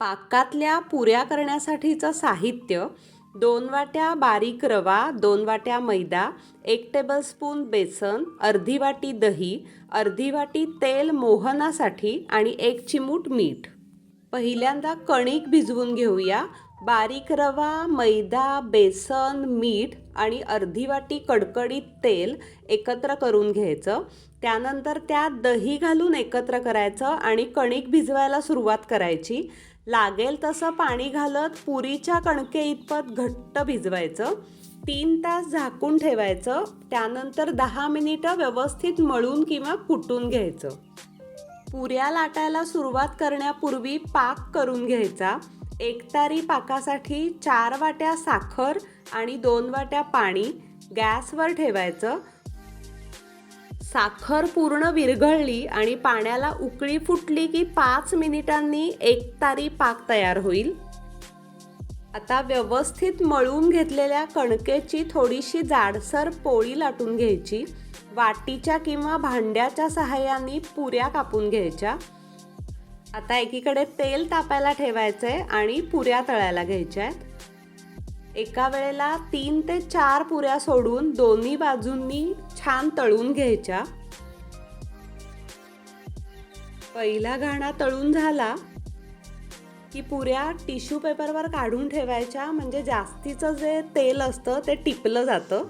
पाकातल्या पुऱ्या करण्यासाठीचं साहित्य दोन वाट्या बारीक रवा दोन वाट्या मैदा एक टेबलस्पून बेसन अर्धी वाटी दही अर्धी वाटी तेल मोहनासाठी आणि एक चिमूट मीठ. पहिल्यांदा कणिक भिजवून घेऊया. बारीक रवा मैदा बेसन मीठ आणि अर्धी वाटी कडकडीत तेल एकत्र करून घ्यायचं. त्यानंतर त्यात दही घालून एकत्र करायचं आणि कणिक भिजवायला सुरुवात करायची. लागेल तसं पाणी घालत पुरीच्या कणके इतपत घट्ट भिजवायचं. तीन तास झाकून ठेवायचं. त्यानंतर दहा मिनिटं व्यवस्थित मळून किंवा कुटून घ्यायचं. पुऱ्या लाटायला सुरुवात करण्यापूर्वी पाक करून घ्यायचा. एकतारी पाकासाठी चार वाट्या साखर आणि दोन वाट्या पाणी गॅसवर ठेवायचं. साखर पूर्ण विरघळली आणि पाण्याला उकळी फुटली की पाच मिनिटांनी एक तारी पाक तयार होईल. आता व्यवस्थित मळून घेतलेल्या कणकेची थोडीशी जाडसर पोळी लाटून घ्यायची. वाटीच्या किंवा भांड्याच्या सहाय्याने पुऱ्या कापून घ्यायच्या. आता एकीकडे तेल तापायला ठेवायचं आहे आणि पुऱ्या तळायला घ्यायच्या आहेत एका वेळेला तीन ते चार पुऱ्या सोडून दोन्ही बाजूंनी छान तळून घ्यायच्या. पहिला घाणा तळून झाला की पुऱ्या टिश्यू पेपरवर काढून ठेवायच्या म्हणजे जास्तीचं जे तेल असतं ते टिपलं जातं.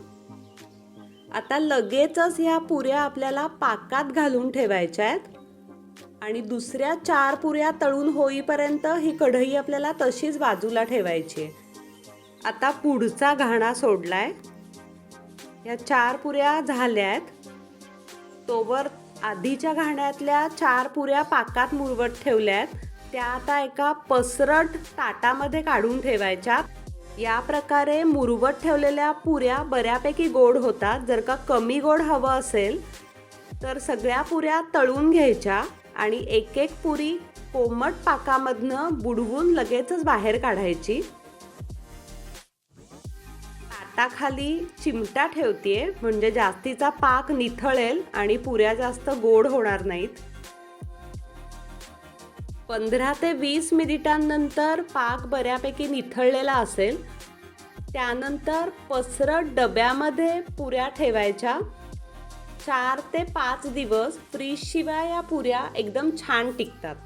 आता लगेचच ह्या पुऱ्या आपल्याला पाकात घालून ठेवायच्या आहेत आणि दुसऱ्या चार पुऱ्या तळून होईपर्यंत ही कढई आपल्याला तशीच बाजूला ठेवायची आहे. आता पुढचा घाणा सोडलाय. या चार पुऱ्या झाल्या आहेत तोवर आधीच्या घाण्यातल्या चार पुऱ्या पाकात मुरवत ठेवल्या आहेत त्या आता एका पसरट ताटामध्ये काढून ठेवायच्या. या प्रकारे मुरवत ठेवलेल्या पुऱ्या बऱ्यापैकी गोड होतात. जर का कमी गोड हवं असेल तर सगळ्या पुऱ्या तळून घ्यायच्या आणि एक एक पुरी कोमट पाकामधनं बुडवून लगेचच बाहेर काढायची. ताटाखाली चिमटा ठेवते म्हणजे जास्तीचा पाक निथळेल आणि पुऱ्या जास्त गोड होणार नाहीत. पंधरा ते वीस मिनिटांनंतर पाक बऱ्यापैकी निथळलेला असेल. त्यानंतर पसरट डब्यामध्ये पुऱ्या ठेवायच्या. चार ते पाच दिवस फ्रीजशिवाय या पुऱ्या एकदम छान टिकतात.